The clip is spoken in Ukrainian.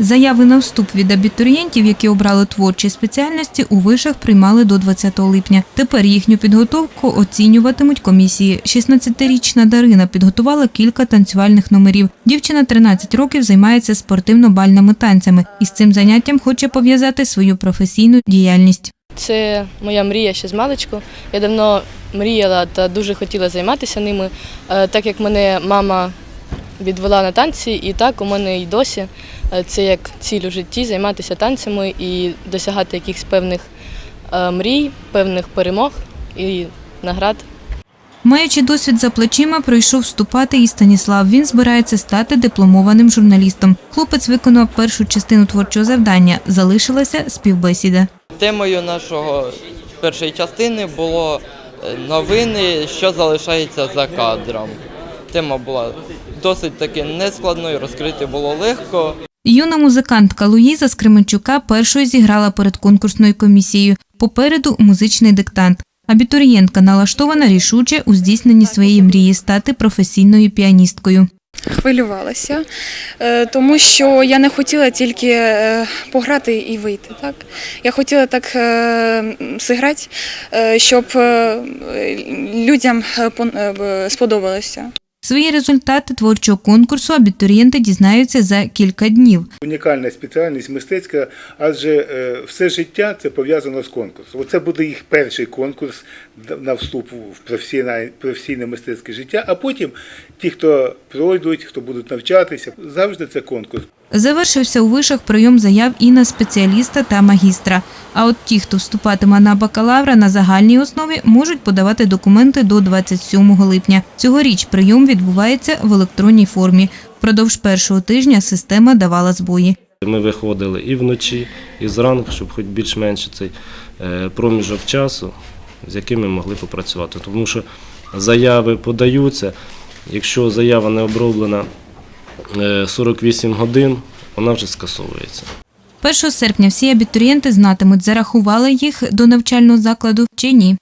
Заяви на вступ від абітурієнтів, які обрали творчі спеціальності, у вишах приймали до 20 липня. Тепер їхню підготовку оцінюватимуть комісії. 16-річна Дарина підготувала кілька танцювальних номерів. Дівчина 13 років займається спортивно-бальними танцями і з цим заняттям хоче пов'язати свою професійну діяльність. Це моя мрія ще з маличку. Я давно мріяла та дуже хотіла займатися ними, е, так як мене мама відвела на танці, і так у мене і досі е, це як ціль у житті займатися танцями і досягати якихось певних е, мрій, певних перемог і наград. Маючи досвід за плечима, пройшов вступати і Станіслав. Він збирається стати дипломованим журналістом. Хлопець виконав першу частину творчого завдання. Залишилася співбесіда. Темою нашого першої частини було е, новини, що залишається за кадром. Тема була досить таки нескладною, розкрити було легко. Юна музикантка Луїза з Кременчука першою зіграла перед конкурсною комісією. Попереду музичний диктант. Абітурієнтка налаштована рішуче у здійсненні своєї мрії стати професійною піаністкою. Хвилювалася, е, тому що я не хотіла тільки е, пограти і вийти. Так? Я хотіла так е, зіграти, щоб людям сподобалося. Свої результати творчого конкурсу абітурієнти дізнаються за кілька днів. Унікальна спеціальність мистецька, адже е, все життя це пов'язано з конкурсом. Оце буде їх перший конкурс на вступ в професійне, професійне мистецьке життя, а потім ті, хто пройдуть, хто будуть навчатися, завжди це конкурс. Завершився у вишах прийом заяв і на спеціаліста та магістра. А от ті, хто вступатиме на бакалавра на загальній основі, можуть подавати документи до 27 липня. Цьогоріч прийом відбувається в електронній формі. Впродовж першого тижня система давала збої. Ми виходили і вночі, і зранку, щоб хоч більш-менш цей е, проміжок часу, з яким ми могли попрацювати. Тому що заяви подаються. Якщо заява не оброблена 48 годин, вона вже скасовується. 1 серпня всі абітурієнти знатимуть, зарахували їх до навчального закладу чи ні.